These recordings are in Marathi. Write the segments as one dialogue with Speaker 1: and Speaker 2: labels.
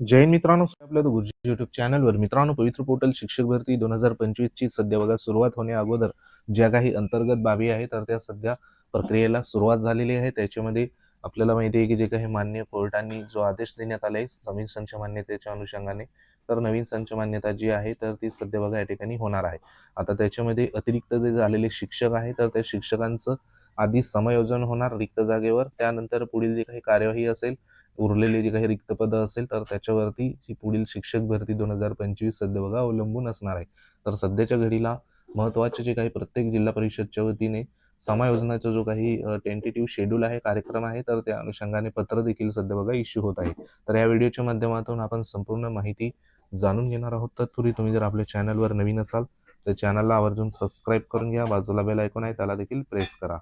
Speaker 1: जैन मित्रांनो आपल्या गुरुजी युट्यूब चॅनलवर मित्रांनो पवित्र पोर्टल शिक्षक भरती दोन हजार पंचवीस ची सध्या बघा सुरुवात होण्या अगोदर ज्या काही अंतर्गत बाबी आहेत तर त्या सध्या प्रक्रियेला सुरुवात झालेली आहे. त्याच्यामध्ये आपल्याला माहिती आहे की जे काही मान्य कोर्टांनी जो आदेश देण्यात आला आहे नवीन संच मान्यतेच्या अनुषंगाने तर नवीन संच मान्यता जी आहे तर ती सध्या बघा या ठिकाणी होणार आहे. आता त्याच्यामध्ये अतिरिक्त जे झालेले शिक्षक आहे तर त्या शिक्षकांचं आधी समायोजन होणार रिक्त जागेवर. त्यानंतर पुढील जी काही कार्यवाही असेल उरलेले जे काही रिक्त पद असेल तर त्याच्यावरती जी पुढील शिक्षक भरती दोन हजार पंचवीस सध्या बघा अवलंबून असणार आहे. तर सध्याच्या घडीला महत्त्वाचे जे काही प्रत्येक जिल्हा परिषदच्या वतीने समायोजनाचा जो काही टेंटेटिव्ह शेड्यूल आहे कार्यक्रम आहे तर त्या अनुषंगाने पत्र देखील सध्या बघा इश्यू होत आहे. तर या व्हिडिओच्या माध्यमातून आपण संपूर्ण माहिती जाणून घेणार आहोत. तत्पूर्वी तुम्ही जर आपल्या चॅनलवर नवीन असाल तर चॅनलला आवर्जून सबस्क्राईब करून घ्या. बाजूला बेल ऐकून आहे त्याला देखील प्रेस करा.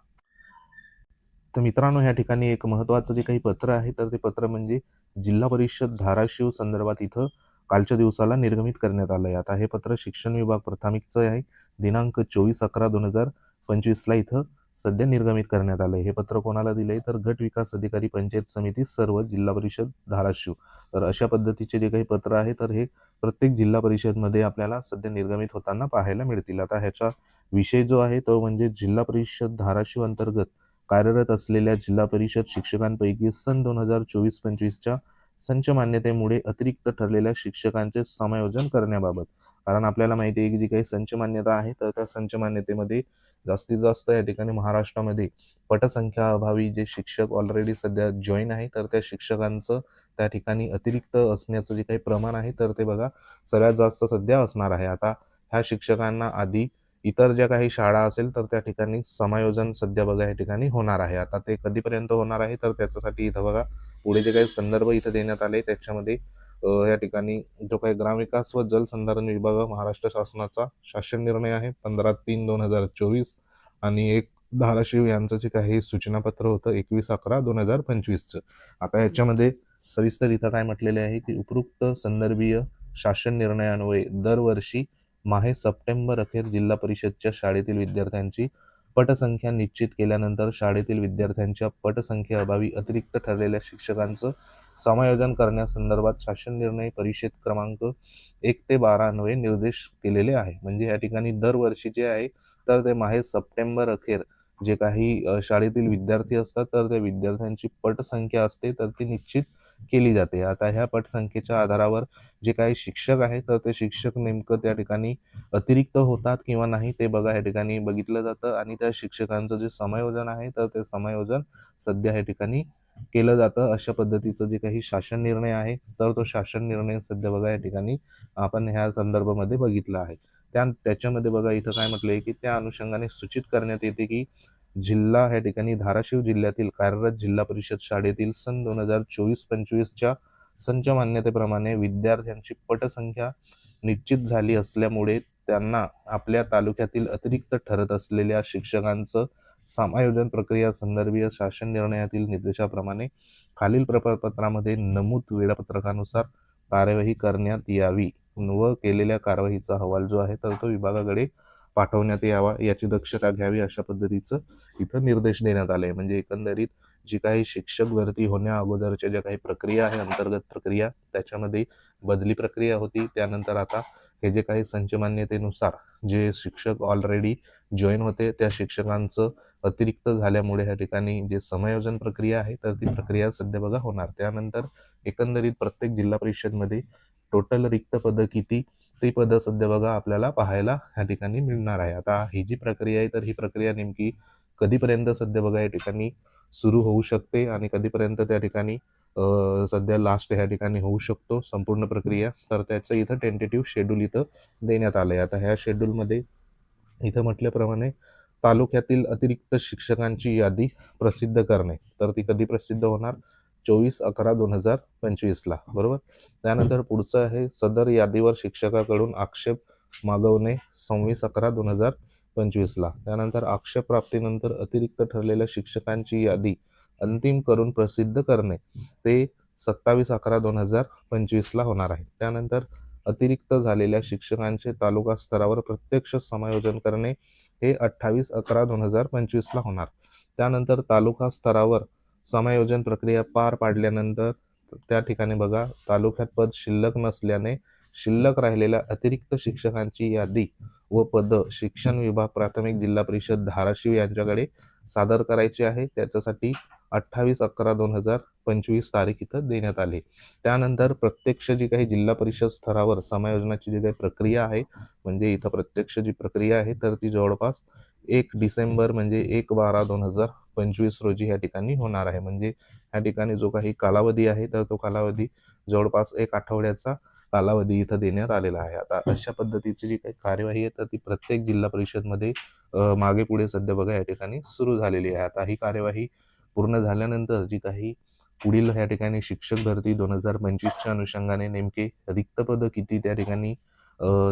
Speaker 1: तर मित्रांनो ह्या ठिकाणी एक महत्त्वाचं जे काही पत्र आहे तर ते पत्र म्हणजे जिल्हा परिषद धाराशिव संदर्भात इथं कालच्या दिवसाला निर्गमित करण्यात आलं आहे आता हे पत्र शिक्षण विभाग प्राथमिकचं आहे. दिनांक चोवीस अकरा दोन हजार पंचवीसला इथं सध्या निर्गमित करण्यात आलं आहे हे पत्र कोणाला दिलंय? तर गट विकास अधिकारी पंचायत समिती सर्व जिल्हा परिषद धाराशिव. तर अशा पद्धतीचे जे काही पत्र आहे तर हे प्रत्येक जिल्हा परिषदमध्ये आपल्याला सध्या निर्गमित होताना पाहायला मिळतील. आता ह्याचा विषय जो आहे तो म्हणजे जिल्हा परिषद धाराशिव अंतर्गत कार्यरत असलेल्या जिल्हा परिषद शिक्षकांपैकी सन दोन हजार चोवीस पंचवीसच्या संच मान्यतेमुळे अतिरिक्त ठरलेल्या शिक्षकांचे समायोजन करण्याबाबत. कारण आपल्याला माहिती आहे की जी काही संच मान्यता आहे तर त्या संच मान्यतेमध्ये जास्तीत जास्त या ठिकाणी महाराष्ट्रामध्ये पटसंख्या अभावी जे शिक्षक ऑलरेडी सध्या जॉईन आहे तर त्या शिक्षकांचं त्या ठिकाणी अतिरिक्त असण्याचं जे काही प्रमाण आहे तर ते बघा सगळ्यात जास्त सध्या असणार आहे. आता ह्या शिक्षकांना आधी इतर ज्या काही शाळा असेल तर त्या ठिकाणी समायोजन सध्या बघा या ठिकाणी होणार आहे. आता ते कधीपर्यंत होणार आहे तर त्याच्यासाठी इथं बघा पुढे जे काही संदर्भ इथं देण्यात आले त्याच्यामध्ये या ठिकाणी जो काही ग्रामविकास व जलसंधारण विभाग महाराष्ट्र शासनाचा शासन निर्णय आहे पंधरा तीन दोन हजार चोवीस आणि एक धाराशिव यांचं जे काही सूचनापत्र होतं एकवीस अकरा दोन हजार पंचवीसचं. आता याच्यामध्ये सविस्तर इथं काय म्हटलेले आहे की उपरुक्त संदर्भीय शासन निर्णयान्वये दरवर्षी माहे सप्टेंबर अखेर जिल्हा परिषदच्या शाळेतील विद्यार्थ्यांची पटसंख्या निश्चित केल्यानंतर शाळेतील विद्यार्थ्यांच्या पटसंख्येअभावी अतिरिक्त ठरलेल्या शिक्षकांचं समायोजन करण्यासंदर्भात शासन निर्णय परिषद क्रमांक एक ते बारा निर्देश केलेले आहे. म्हणजे या ठिकाणी दरवर्षी जे आहे तर ते माहे सप्टेंबर अखेर जे काही शाळेतील विद्यार्थी असतात तर त्या विद्यार्थ्यांची पटसंख्या असते तर ती निश्चित केली जाते. आता ह्या पटसंख्येच्या आधारावर जे काही शिक्षक आहेत तर ते शिक्षक नेमकं त्या ठिकाणी अतिरिक्त होतात किंवा नाही ते बघा या ठिकाणी बघितलं जातं. आणि त्या शिक्षकांचं जे समायोजन आहे तर ते समायोजन सध्या या ठिकाणी केलं जातं. अशा पद्धतीचं जे काही शासन निर्णय आहे तर तो शासन निर्णय सध्या बघा या ठिकाणी आपण ह्या संदर्भामध्ये बघितला आहे. त्या त्याच्यामध्ये बघा इथं काय म्हटलंय की त्या अनुषंगाने सूचित करण्यात येते की जिल्हा ह्या ठिकाणी धाराशिव जिल्ह्यातील कार्यरत जिल्हा परिषद शाळेतील सन दोन हजार चोवीस पंचवीसच्या संच मान्यतेप्रमाणे विद्यार्थ्यांची पटसंख्या निश्चित झाली असल्यामुळे त्यांना आपल्या तालुक्यातील अतिरिक्त ठरत असलेल्या शिक्षकांचं समायोजन प्रक्रिया संदर्भीय शासन निर्णयातील निर्देशाप्रमाणे खालील प्रपत्रामध्ये नमूद वेळापत्रकानुसार कार्यवाही करण्यात यावी व केलेल्या कारवाईचा अहवाल जो आहे तर तो विभागाकडे पाठवण्यात यावा याची दक्षता घ्यावी अशा पद्धतीचं इथं निर्देश देण्यात आले म्हणजे एकंदरीत जी काही शिक्षक भरती होण्या अगोदरच्या ज्या काही प्रक्रिया आहे अंतर्गत प्रक्रिया त्याच्यामध्ये बदली प्रक्रिया होती. त्यानंतर आता हे जे काही संचमान्यतेनुसार जे शिक्षक ऑलरेडी जॉईन होते त्या शिक्षकांचं अतिरिक्त झाल्यामुळे ह्या ठिकाणी जे समायोजन प्रक्रिया आहे तर ती प्रक्रिया सध्या बघा होणार. त्यानंतर एकंदरीत प्रत्येक जिल्हा परिषदमध्ये टोटल रिक्त पदं किती ती पदं सध्या बघा आपल्याला पाहायला ह्या ठिकाणी मिळणार आहे. आता ही जी प्रक्रिया आहे तर ही प्रक्रिया नेमकी कधीपर्यंत सध्या बघा या ठिकाणी सुरू होऊ शकते आणि कधीपर्यंत त्या ठिकाणी सध्या लास्ट ह्या ठिकाणी होऊ शकतो संपूर्ण प्रक्रिया तर त्याचं इथं टेंटेटिव्ह शेड्यूल इथं देण्यात आलं आहे आता ह्या शेड्यूलमध्ये इथं म्हटल्याप्रमाणे तालुक्यातील अतिरिक्त शिक्षकांची यादी प्रसिद्ध करणे तर ती कधी प्रसिद्ध होणार? चोवीस अकरा दोन हजार पंचवीसला. बरोबर? त्यानंतर पुढचं आहे सदर यादीवर शिक्षकाकडून आक्षेप मागवणे सव्वीस अकरा दोन हजार पंचवीसला. त्यानंतर आक्षेप प्राप्तीनंतर अतिरिक्त ठरलेल्या शिक्षकांची यादी अंतिम करून प्रसिद्ध करणे ते सत्तावीस अकरा दोन हजार पंचवीसला होणार आहे. त्यानंतर अतिरिक्त झालेल्या शिक्षकांचे तालुका स्तरावर प्रत्यक्ष समायोजन करणे हे अठ्ठावीस अकरा दोन हजार पंचवीसला होणार. त्यानंतर तालुका स्तरावर समायोजन प्रक्रिया पार पाडल्यानंतर त्या ठिकाणी बघा तालुक्यात पद शिल्लक नसल्याने शिल्लक राहिलेल्या अतिरिक्त शिक्षकांची यादी व पद शिक्षण विभाग प्राथमिक जिल्हा परिषद धाराशिव यांच्याकडे सादर करायची आहे. त्याच्यासाठी अठ्ठावीस अकरा दोन हजार पंचवीस तारीख इथं देण्यात आली. त्यानंतर प्रत्यक्ष जी काही जिल्हा परिषद स्तरावर समायोजनाची जी काही प्रक्रिया आहे म्हणजे इथं प्रत्यक्ष जी प्रक्रिया आहे तर ती जवळपास एक डिसेंबर म्हणजे एक बारा दोन हजार पंचवीस रोजी या ठिकाणी होणार आहे. म्हणजे या ठिकाणी जो काही कालावधी आहे तर तो कालावधी जवळपास एक आठवड्याचा कालावधी इथं देण्यात आलेला आहे. आता अशा पद्धतीची जी काही कार्यवाही आहे तर ती प्रत्येक जिल्हा परिषदमध्ये मागे पुढे सध्या बघा या ठिकाणी सुरू झालेली आहे. आता ही कार्यवाही पूर्ण झाल्यानंतर जी काही पुढील या ठिकाणी शिक्षक भरती दोन हजार पंचवीसच्या अनुषंगाने नेमके रिक्त पद किती त्या ठिकाणी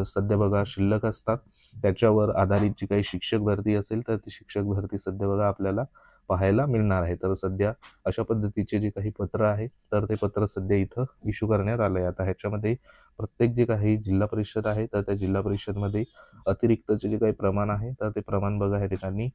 Speaker 1: सध्या बघा शिल्लक असतात. त्याच्यावर आधारित जी काही शिक्षक भरती असेल तर ती शिक्षक भरती सध्या बघा आपल्याला पाहायला मिळणार आहे. तर सध्या अशा पद्धतीचे जे काही पत्र आहे तर ते पत्र सध्या इथं इश्यू करण्यात आलं आहे आता ह्याच्यामध्ये प्रत्येक जे काही जिल्हा परिषद आहे तर त्या जिल्हा परिषदमध्ये अतिरिक्तचे जे काही प्रमाण आहे तर ते प्रमाण बघा या ठिकाणी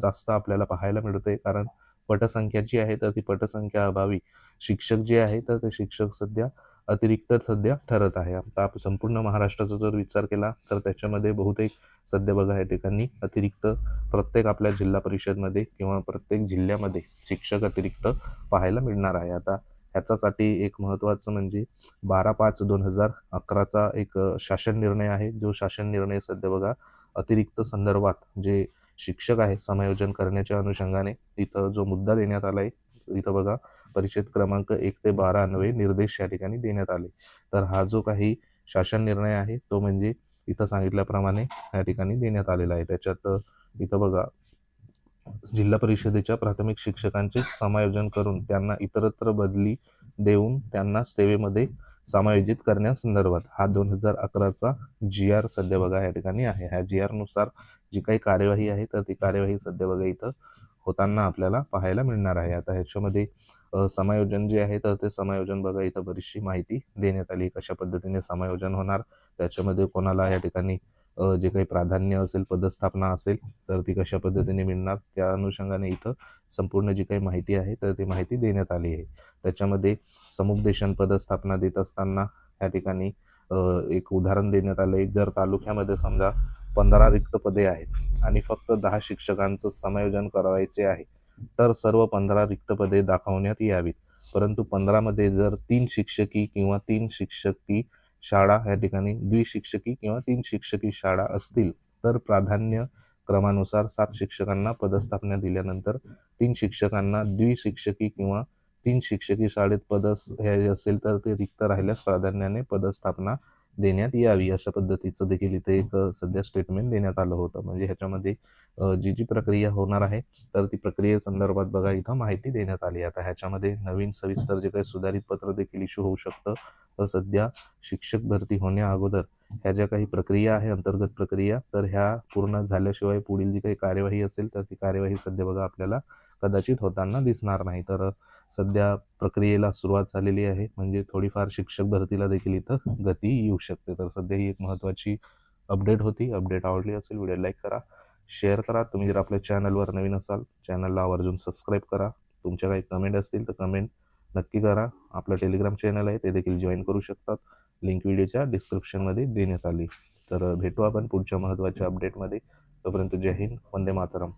Speaker 1: जास्त आपल्याला पाहायला मिळते कारण पटसंख्या जी आहे तर ती पटसंख्या अभावी शिक्षक जे आहे तर ते शिक्षक सध्या अतिरिक्त सध्या ठरत आहे. आता आपण संपूर्ण महाराष्ट्राचा जर विचार केला तर त्याच्यामध्ये बहुतेक सध्या बघा या ठिकाणी अतिरिक्त प्रत्येक आपल्या जिल्हा परिषदमध्ये किंवा प्रत्येक जिल्ह्यामध्ये शिक्षक अतिरिक्त पाहायला मिळणार आहे. आता ह्याच्यासाठी एक महत्त्वाचं म्हणजे बारा पाच दोन हजार अकराचा एक शासन निर्णय आहे. जो शासन निर्णय सध्या बघा अतिरिक्त संदर्भात जे शिक्षक आहे समायोजन करण्याच्या अनुषंगाने इथं जो मुद्दा देण्यात आला आहे इथं बघा परिषद क्रमांक एक ते बारा अन्वये निर्देश या ठिकाणी देण्यात आले. तर हा जो काही शासन निर्णय आहे तो म्हणजे इथं सांगितल्याप्रमाणे या ठिकाणी देण्यात आलेला आहे. त्याच्यात इथं बघा जिल्हा परिषदेच्या प्राथमिक शिक्षकांचे समायोजन करून त्यांना इतरत्र बदली देऊन त्यांना सेवेमध्ये समायोजित करण्यासंदर्भात हा दोन हजार अकराचा जी आर सध्या बघा या ठिकाणी आहे. ह्या जी आरनुसार जी काही कार्यवाही आहे तर ती कार्यवाही सध्या बघा इथं होताना आपल्याला पाहायला मिळणार आहे. आता ह्याच्यामध्ये समायोजन जे आहे तर ते समायोजन बघा इथं बरीचशी माहिती देण्यात आली. कशा पद्धतीने समायोजन होणार? त्याच्यामध्ये कोणाला या ठिकाणी जे काही प्राधान्य असेल पदस्थापना असेल तर ती कशा पद्धतीने मिळणार? त्या अनुषंगाने इथं संपूर्ण जी काही माहिती आहे तर ती माहिती देण्यात आली आहे. त्याच्यामध्ये समुपदेशन पदस्थापना देत असताना या ठिकाणी एक उदाहरण देण्यात आलं आहे जर तालुक्यामध्ये समजा पंधरा रिक्त पदे आहेत आणि फक्त दहा शिक्षकांचं समायोजन करायचे आहे तर सर्व पंधरा रिक्त पदे दाखवण्यात यावीत. परंतु पंधरामध्ये जर तीन शिक्षकी किंवा तीन शिक्षकी शाळा या ठिकाणी द्विशिक्षकी किंवा तीन शिक्षकी शाळा असतील तर प्राधान्य क्रमानुसार सात शिक्षकांना पदस्थापना दिल्यानंतर तीन शिक्षकांना द्विशिक्षकी किंवा तीन शिक्षकी शाळेत पद हे असेल तर ते रिक्त राहिल्यास प्राधान्याने पदस्थापना देण्यात यावी अशा पद्धतीचं देखील इथे एक सध्या स्टेटमेंट देण्यात आलं होतं. म्हणजे ह्याच्यामध्ये जी जी प्रक्रिया होणार आहे तर ती प्रक्रियेसंदर्भात बघा इथं माहिती देण्यात आली आता ह्याच्यामध्ये नवीन सविस्तर जे काही सुधारित पत्र देखील इश्यू होऊ शकतं. तर सध्या शिक्षक भरती होण्या अगोदर ह्या ज्या काही प्रक्रिया आहे अंतर्गत प्रक्रिया तर ह्या पूर्ण झाल्याशिवाय पुढील जी काही कार्यवाही असेल तर ती कार्यवाही सध्या बघा आपल्याला कदाचित होताना दिसणार नाही. तर सध्या प्रक्रियेला सुरुवात झालेली आहे. म्हणजे थोडीफार शिक्षक भरतीला देखील इथं गती येऊ शकते. तर सध्या ही एक महत्त्वाची अपडेट होती. अपडेट आवडली असेल व्हिडिओ लाईक करा शेअर करा. तुम्ही जर आपल्या चॅनलवर नवीन असाल चॅनलला आवर्जून सबस्क्राईब करा. तुमच्या काही कमेंट असतील तर कमेंट नक्की करा. आपलं टेलिग्राम चॅनल आहे ते देखील जॉईन करू शकतात. लिंक व्हिडिओच्या डिस्क्रिप्शनमध्ये देण्यात आली. तर भेटू आपण पुढच्या महत्त्वाच्या अपडेटमध्ये. तोपर्यंत जय हिंद वंदे मातरम.